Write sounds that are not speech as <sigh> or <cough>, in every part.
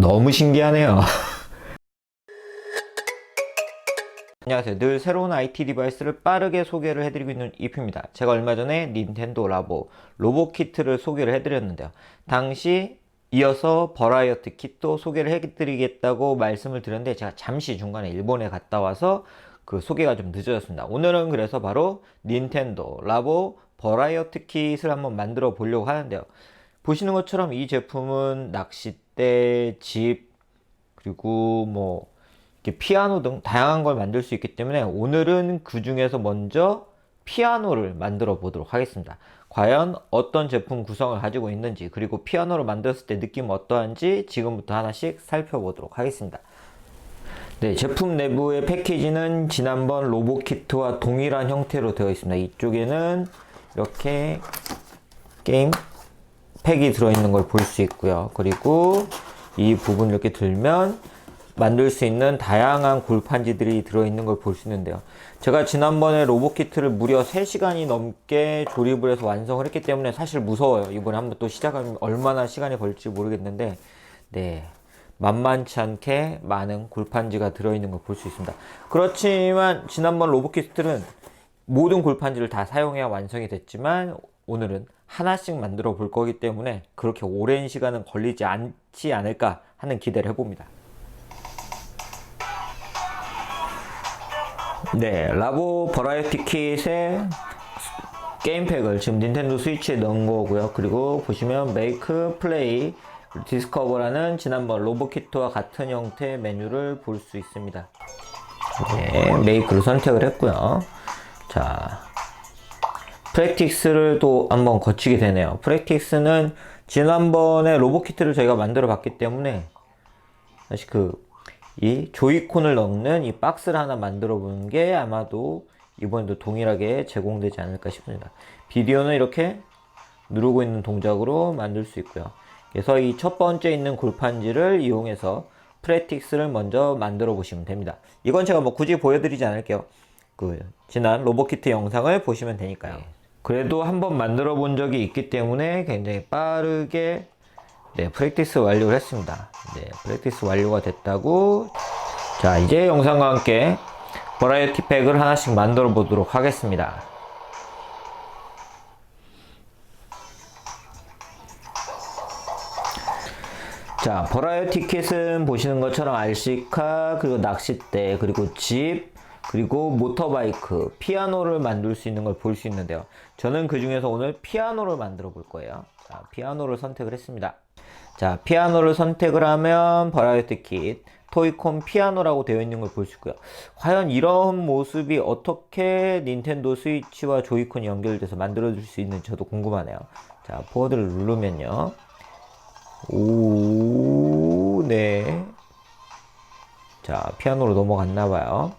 너무 신기하네요. <laughs> 안녕하세요. 늘 새로운 IT 디바이스를 빠르게 소개를 해드리고 있는 이프입니다. 제가 얼마 전에 닌텐도 라보 로봇 키트를 소개를 해드렸는데요. 당시 이어서 버라이어티 킷도 소개를 해드리겠다고 말씀을 드렸는데 제가 잠시 중간에 일본에 갔다 와서 그 소개가 좀 늦어졌습니다. 오늘은 그래서 바로 닌텐도 라보 버라이어티 킷을 한번 만들어 보려고 하는데요. 보시는 것처럼 이 제품은 낚싯대, 집, 그리고 뭐 이렇게 피아노 등 다양한 걸 만들 수 있기 때문에 오늘은 그 중에서 먼저 피아노를 만들어 보도록 하겠습니다. 과연 어떤 제품 구성을 가지고 있는지 그리고 피아노를 만들었을 때 느낌 어떠한지 지금부터 하나씩 살펴보도록 하겠습니다. 네, 제품 내부의 패키지는 지난번 로봇 키트와 동일한 형태로 되어 있습니다. 이쪽에는 이렇게 게임 팩이 들어있는 걸 볼 수 있고요. 그리고 이 부분 이렇게 들면 만들 수 있는 다양한 골판지들이 들어있는 걸 볼 수 있는데요. 제가 지난번에 로봇 키트를 무려 3시간이 넘게 조립을 해서 완성을 했기 때문에 사실 무서워요. 이번에 한번 또 시작하면 얼마나 시간이 걸릴지 모르겠는데, 네. 만만치 않게 많은 골판지가 들어있는 걸 볼 수 있습니다. 그렇지만 지난번 로봇 키트는 모든 골판지를 다 사용해야 완성이 됐지만 오늘은 하나씩 만들어 볼 거기 때문에 그렇게 오랜 시간은 걸리지 않지 않을까 하는 기대를 해봅니다. 네, 라보 버라이어티 킷의 게임팩을 지금 닌텐도 스위치에 넣은 거고요. 그리고 보시면 메이크, 플레이, 디스커버라는 지난번 로보키트와 같은 형태의 메뉴를 볼 수 있습니다. 네, 메이크를 선택을 했고요. 자, 프랙티스를 또 한번 거치게 되네요. 프랙티스는 지난번에 로보키트를 저희가 만들어 봤기 때문에 사실 그이 조이콘을 넣는 이 박스를 하나 만들어 보는 게 아마도 이번에도 동일하게 제공되지 않을까 싶습니다. 비디오는 이렇게 누르고 있는 동작으로 만들 수 있고요. 그래서 이 첫 번째 있는 골판지를 이용해서 프레틱스를 먼저 만들어 보시면 됩니다. 이건 제가 뭐 굳이 보여드리지 않을게요. 그 지난 로보키트 영상을 보시면 되니까요. 그래도 한번 만들어 본 적이 있기 때문에 굉장히 빠르게 네, 프랙티스 완료를 했습니다. 네, 프랙티스 완료가 됐다고. 자, 이제 영상과 함께 버라이어티 팩을 하나씩 만들어 보도록 하겠습니다. 자, 버라이어티 킷은 보시는 것처럼 RC카, 그리고 낚싯대, 그리고 집, 그리고 모터바이크, 피아노를 만들 수 있는 걸 볼 수 있는데요. 저는 그 중에서 오늘 피아노를 만들어 볼 거예요. 자, 피아노를 선택을 했습니다. 자, 피아노를 선택을 하면 버라이어티 킷, 토이콘 피아노라고 되어 있는 걸 볼 수 있고요. 과연 이런 모습이 어떻게 닌텐도 스위치와 조이콘이 연결돼서 만들어질 수 있는지 저도 궁금하네요. 자, 보드를 누르면요. 오, 네. 자, 피아노로 넘어갔나봐요.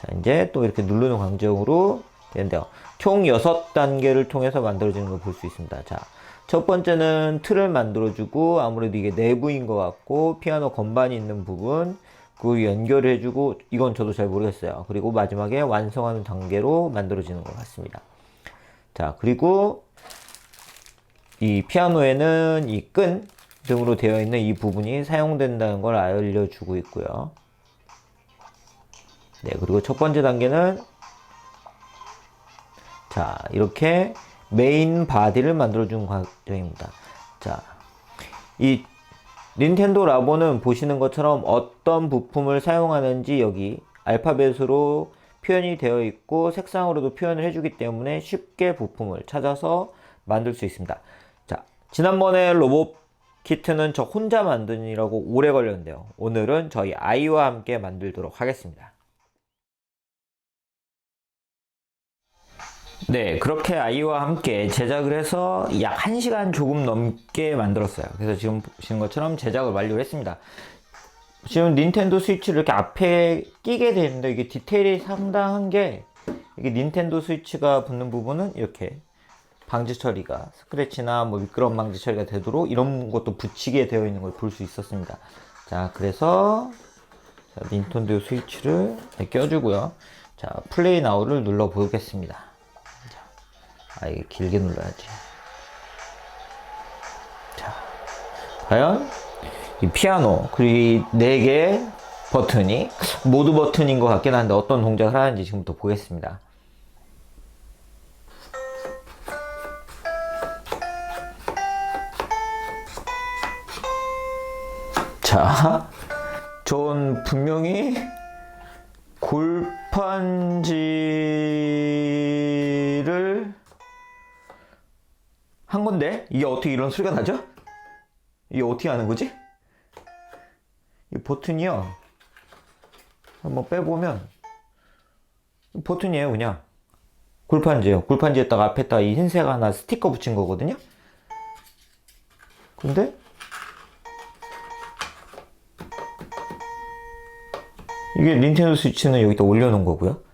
자, 이제 또 이렇게 누르는 광정으로 되는데요. 총 6단계를 통해서 만들어지는 걸 볼 수 있습니다. 자, 첫 번째는 틀을 만들어주고, 아무래도 이게 내부인 것 같고, 피아노 건반이 있는 부분, 그 연결을 해주고, 이건 저도 잘 모르겠어요. 그리고 마지막에 완성하는 단계로 만들어지는 것 같습니다. 자, 그리고 이 피아노에는 이 끈 등으로 되어 있는 이 부분이 사용된다는 걸 알려주고 있고요. 네, 그리고 첫 번째 단계는 자, 이렇게 메인 바디를 만들어준 과정입니다. 자, 이 닌텐도 라보는 보시는 것처럼 어떤 부품을 사용하는지 여기 알파벳으로 표현이 되어 있고 색상으로도 표현을 해주기 때문에 쉽게 부품을 찾아서 만들 수 있습니다. 자, 지난번에 로봇 키트는 저 혼자 만드느라고 오래 걸렸는데요. 오늘은 저희 아이와 함께 만들도록 하겠습니다. 네, 그렇게 아이와 함께 제작을 해서 약 1시간 조금 넘게 만들었어요. 그래서 지금 보시는 것처럼 제작을 완료를 했습니다. 지금 닌텐도 스위치를 이렇게 앞에 끼게 되는데 이게 디테일이 상당한 게 이게 닌텐도 스위치가 붙는 부분은 이렇게 방지 처리가 스크래치나 뭐 미끄럼 방지 처리가 되도록 이런 것도 붙이게 되어 있는 걸 볼 수 있었습니다. 자, 그래서 자, 닌텐도 스위치를 껴주고요. 자, 플레이 나우를 눌러 보겠습니다. 자, 아, 이게 길게 눌러야지. 자, 과연 이 피아노 그리고 이네개 버튼이 모두 버튼인 것 같긴 한데 어떤 동작을 하는지 지금부터 보겠습니다. 자, 전 분명히 골판지 한 건데 이게 어떻게 이런 소리가 나죠? 이게 어떻게 하는 거지? 이 버튼이요. 한번 빼보면 이 버튼이에요, 그냥. 골판지예요. 골판지에다가 앞에다가 이 흰색 하나 스티커 붙인 거거든요. 근데 이게 닌텐도 스위치는 여기다 올려놓은 거고요.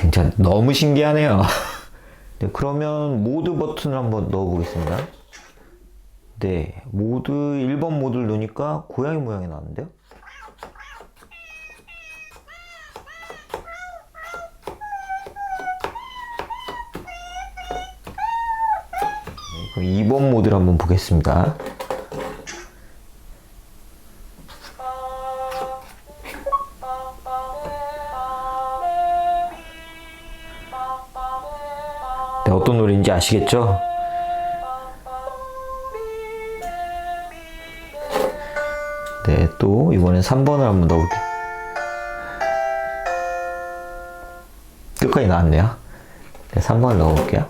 진짜 너무 신기하네요. <laughs> 네, 그러면 모드 버튼을 한번 넣어보겠습니다. 네, 모드 1번 모드를 넣으니까 고양이 모양이 나는데요. 네, 그럼 2번 모드를 한번 보겠습니다. 아시겠죠? 네, 또 이번엔 3번을 한번 넣어볼게요. 끝까지 나왔네요. 네, 3번을 넣어볼게요.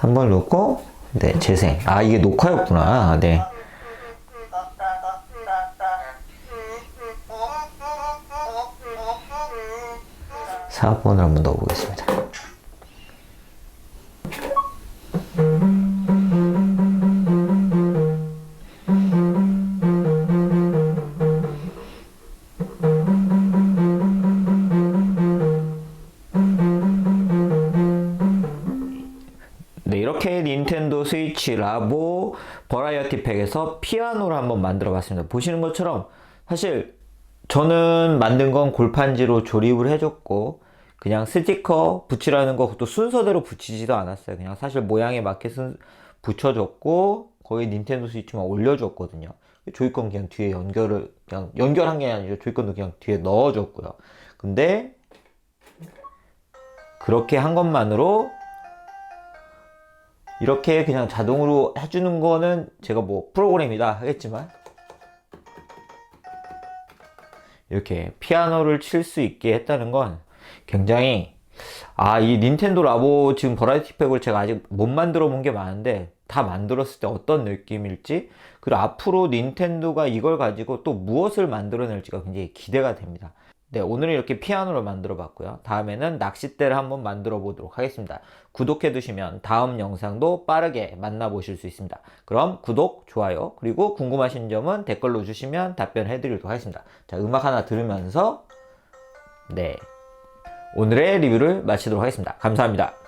3번을 넣고, 네, 재생. 아, 이게 녹화였구나. 네. 사번을 한번 넣어보겠습니다. 스위치 라보 버라이어티 팩에서 피아노를 한번 만들어 봤습니다. 보시는 것처럼 사실 저는 만든 건 골판지로 조립을 해줬고 그냥 스티커 붙이라는 거 그것도 순서대로 붙이지도 않았어요. 그냥 사실 모양에 맞게 순, 붙여줬고 거의 닌텐도 스위치만 올려줬거든요. 조이콘 그냥 뒤에 연결을 그냥 연결한 게 아니죠. 조이콘도 그냥 뒤에 넣어줬고요. 근데 그렇게 한 것만으로 이렇게 그냥 자동으로 해주는 거는 제가 뭐 프로그램이다 하겠지만 이렇게 피아노를 칠 수 있게 했다는 건 굉장히 아 이 닌텐도 라보 지금 버라이티 팩을 제가 아직 못 만들어 본 게 많은데 다 만들었을 때 어떤 느낌일지 그리고 앞으로 닌텐도가 이걸 가지고 또 무엇을 만들어낼지가 굉장히 기대가 됩니다. 네, 오늘은 이렇게 피아노를 만들어 봤고요. 다음에는 낚싯대를 한번 만들어 보도록 하겠습니다. 구독해 두시면 다음 영상도 빠르게 만나보실 수 있습니다. 그럼 구독, 좋아요, 그리고 궁금하신 점은 댓글로 주시면 답변해 드리도록 하겠습니다. 자, 음악 하나 들으면서 네. 오늘의 리뷰를 마치도록 하겠습니다. 감사합니다.